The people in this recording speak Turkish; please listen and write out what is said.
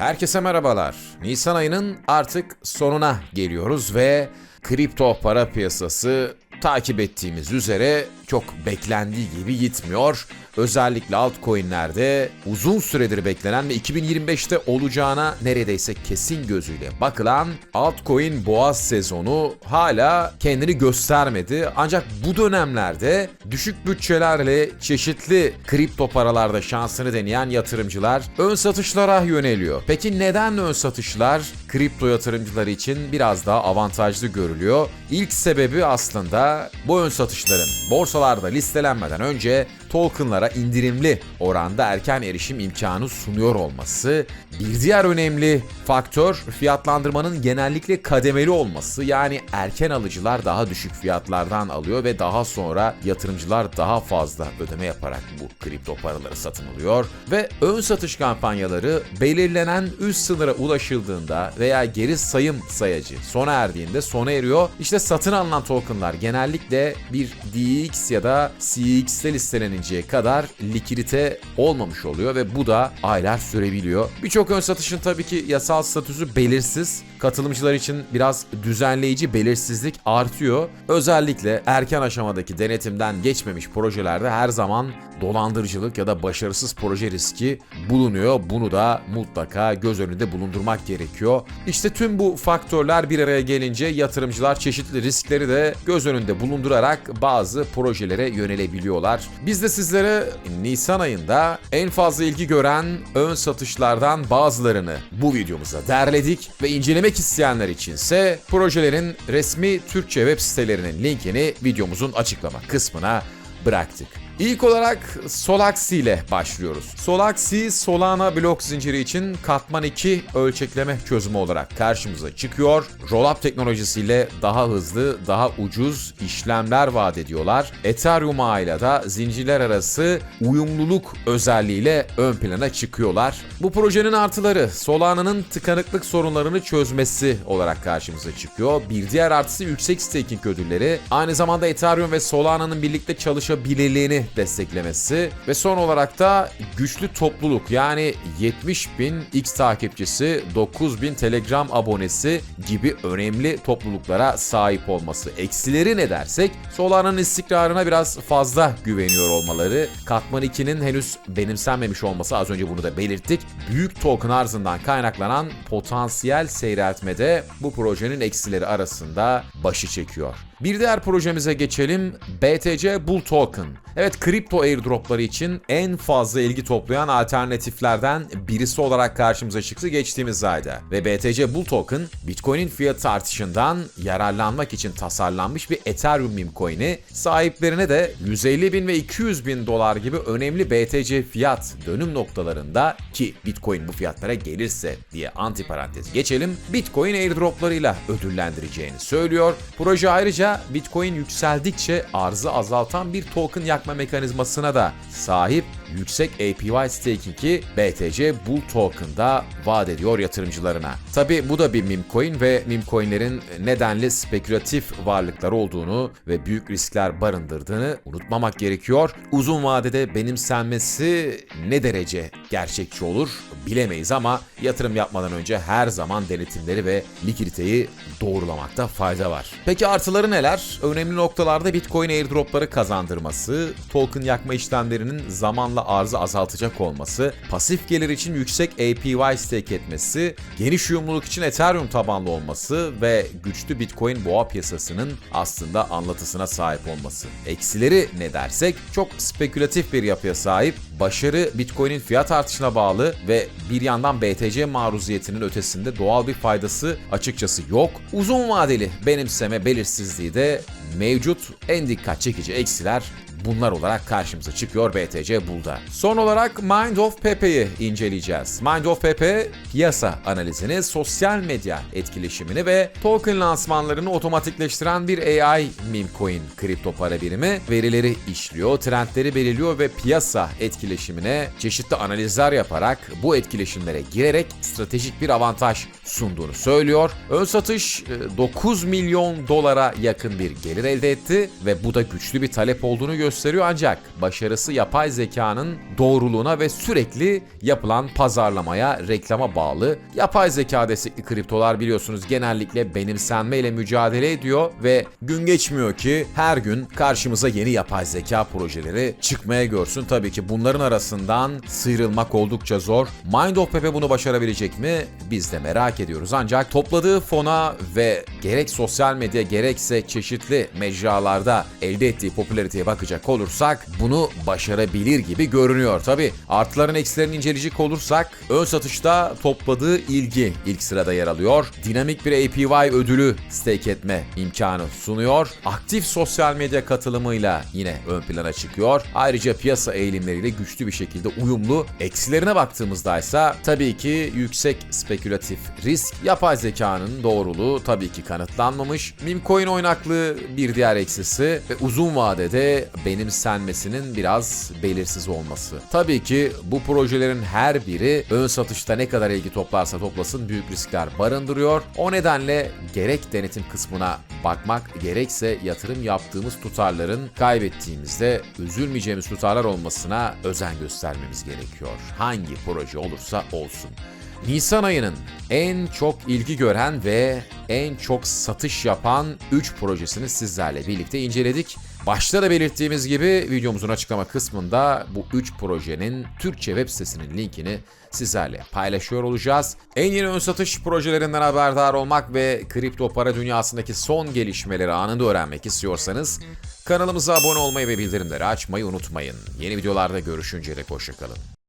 Herkese merhabalar. Nisan ayının artık sonuna geliyoruz ve kripto para piyasası takip ettiğimiz üzere çok beklendiği gibi gitmiyor. Özellikle altcoin'lerde uzun süredir beklenen ve 2025'te olacağına neredeyse kesin gözüyle bakılan altcoin boğaz sezonu hala kendini göstermedi. Ancak bu dönemlerde düşük bütçelerle çeşitli kripto paralarda şansını deneyen yatırımcılar ön satışlara yöneliyor. Peki neden ön satışlar kripto yatırımcıları için biraz daha avantajlı görülüyor? İlk sebebi aslında bu ön satışların borsalarda listelenmeden önce tokenlara indirimli oranda erken erişim imkanı sunuyor olması. Bir diğer önemli faktör fiyatlandırmanın genellikle kademeli olması. Yani erken alıcılar daha düşük fiyatlardan alıyor ve daha sonra yatırımcılar daha fazla ödeme yaparak bu kripto paraları satın alıyor ve ön satış kampanyaları belirlenen üst sınıra ulaşıldığında veya geri sayım sayacı sona erdiğinde sona eriyor. İşte satın alınan tokenlar genellikle bir DX ya da CX'te listeleninceye kadar likidite olmamış oluyor ve bu da aylar sürebiliyor. Birçok ön satışın tabii ki yasal statüsü belirsiz. Katılımcılar için biraz düzenleyici belirsizlik artıyor. Özellikle erken aşamadaki denetimden geçmemiş projelerde her zaman dolandırıcılık ya da başarısız proje riski bulunuyor. Bunu da mutlaka göz önünde bulundurmak gerekiyor. İşte tüm bu faktörler bir araya gelince yatırımcılar çeşitli riskleri de göz önünde bulundurarak bazı projelere yönelebiliyorlar. Biz de sizlere Nisan ayında en fazla ilgi gören ön satışlardan bazılarını bu videomuza derledik ve incelemek isteyenler içinse projelerin resmi Türkçe web sitelerinin linkini videomuzun açıklama kısmına bıraktık. İlk olarak Solaxi ile başlıyoruz. Solaxi, Solana blok zinciri için katman 2 ölçekleme çözümü olarak karşımıza çıkıyor. Rollup teknolojisiyle daha hızlı, daha ucuz işlemler vaat ediyorlar. Ethereum ağıyla da zincirler arası uyumluluk özelliğiyle ön plana çıkıyorlar. Bu projenin artıları Solana'nın tıkanıklık sorunlarını çözmesi olarak karşımıza çıkıyor. Bir diğer artısı yüksek staking ödülleri. Aynı zamanda Ethereum ve Solana'nın birlikte çalışabilirliğini desteklemesi ve son olarak da güçlü topluluk yani 70 bin X takipçisi, 9 bin Telegram abonesi gibi önemli topluluklara sahip olması. Eksileri ne dersek Solana'nın istikrarına biraz fazla güveniyor olmaları, Katman 2'nin henüz benimsenmemiş olması az önce bunu da belirttik. Büyük token arzından kaynaklanan potansiyel seyreltmede bu projenin eksileri arasında başı çekiyor. Bir diğer projemize geçelim. BTC Bull Token. Evet kripto airdropları için en fazla ilgi toplayan alternatiflerden birisi olarak karşımıza çıktı geçtiğimiz ayda. Ve BTC Bull Token, Bitcoin'in fiyat artışından yararlanmak için tasarlanmış bir Ethereum meme coin'i sahiplerine de 150 bin ve 200 bin dolar gibi önemli BTC fiyat dönüm noktalarında ki Bitcoin bu fiyatlara gelirse diye anti parantez geçelim, Bitcoin airdroplarıyla ödüllendireceğini söylüyor. Proje ayrıca Bitcoin yükseldikçe arzı azaltan bir token yakma mekanizmasına da sahip yüksek APY staking'i BTC Bull Token'da vaat ediyor yatırımcılarına. Tabi bu da bir meme coin ve meme coinlerin nedenli spekülatif varlıklar olduğunu ve büyük riskler barındırdığını unutmamak gerekiyor. Uzun vadede benimsenmesi ne derece gerçekçi olur bilemeyiz ama yatırım yapmadan önce her zaman denetimleri ve likiditeyi doğrulamakta fayda var. Peki artıları neler? Önemli noktalarda Bitcoin airdropları kazandırması, token yakma işlemlerinin zamanla arzı azaltacak olması, pasif gelir için yüksek APY stake etmesi, geniş uyumluluk için Ethereum tabanlı olması ve güçlü Bitcoin boğa piyasasının aslında anlatısına sahip olması. Eksileri ne dersek çok spekülatif bir yapıya sahip, başarı Bitcoin'in fiyat artışına bağlı ve bir yandan BTC maruziyetinin ötesinde doğal bir faydası açıkçası yok. Uzun vadeli benimseme belirsizliği de mevcut en dikkat çekici eksiler bunlar olarak karşımıza çıkıyor BTC Bull'da. Son olarak Mind of Pepe'yi inceleyeceğiz. Mind of Pepe piyasa analizini, sosyal medya etkileşimini ve token lansmanlarını otomatikleştiren bir AI meme coin kripto para birimi. Verileri işliyor, trendleri belirliyor ve piyasa etkileşimine çeşitli analizler yaparak bu etkileşimlere girerek stratejik bir avantaj sunduğunu söylüyor. Ön satış 9 milyon dolara yakın bir gelir elde etti ve bu da güçlü bir talep olduğunu gösteriyor gösteriyor ancak başarısı yapay zekanın doğruluğuna ve sürekli yapılan pazarlamaya, reklama bağlı. Yapay zeka destekli kriptolar biliyorsunuz genellikle benimsenmeyle mücadele ediyor ve gün geçmiyor ki her gün karşımıza yeni yapay zeka projeleri çıkmaya görsün. Tabii ki bunların arasından sıyrılmak oldukça zor. Mind of Pepe bunu başarabilecek mi? Biz de merak ediyoruz. Ancak topladığı fona ve gerek sosyal medya gerekse çeşitli mecralarda elde ettiği popülariteye bakacak olursak bunu başarabilir gibi görünüyor. Tabi artıların eksilerini inceleyecek olursak ön satışta topladığı ilgi ilk sırada yer alıyor. Dinamik bir APY ödülü stake etme imkanı sunuyor. Aktif sosyal medya katılımıyla yine ön plana çıkıyor. Ayrıca piyasa eğilimleriyle güçlü bir şekilde uyumlu. Eksilerine baktığımızda ise tabii ki yüksek spekülatif risk, yapay zekanın doğruluğu tabii ki kanıtlanmamış. Meme coin oynaklığı bir diğer eksisi ve uzun vadede benimsenmesinin biraz belirsiz olması. Tabii ki bu projelerin her biri ön satışta ne kadar ilgi toplarsa toplasın büyük riskler barındırıyor. O nedenle gerek denetim kısmına bakmak gerekse yatırım yaptığımız tutarların kaybettiğimizde üzülmeyeceğimiz tutarlar olmasına özen göstermemiz gerekiyor. Hangi proje olursa olsun. Nisan ayının en çok ilgi gören ve en çok satış yapan 3 projesini sizlerle birlikte inceledik. Başta da belirttiğimiz gibi videomuzun açıklama kısmında bu 3 projenin Türkçe web sitesinin linkini sizlerle paylaşıyor olacağız. En yeni ön satış projelerinden haberdar olmak ve kripto para dünyasındaki son gelişmeleri anında öğrenmek istiyorsanız kanalımıza abone olmayı ve bildirimleri açmayı unutmayın. Yeni videolarda görüşünceye dek hoşçakalın.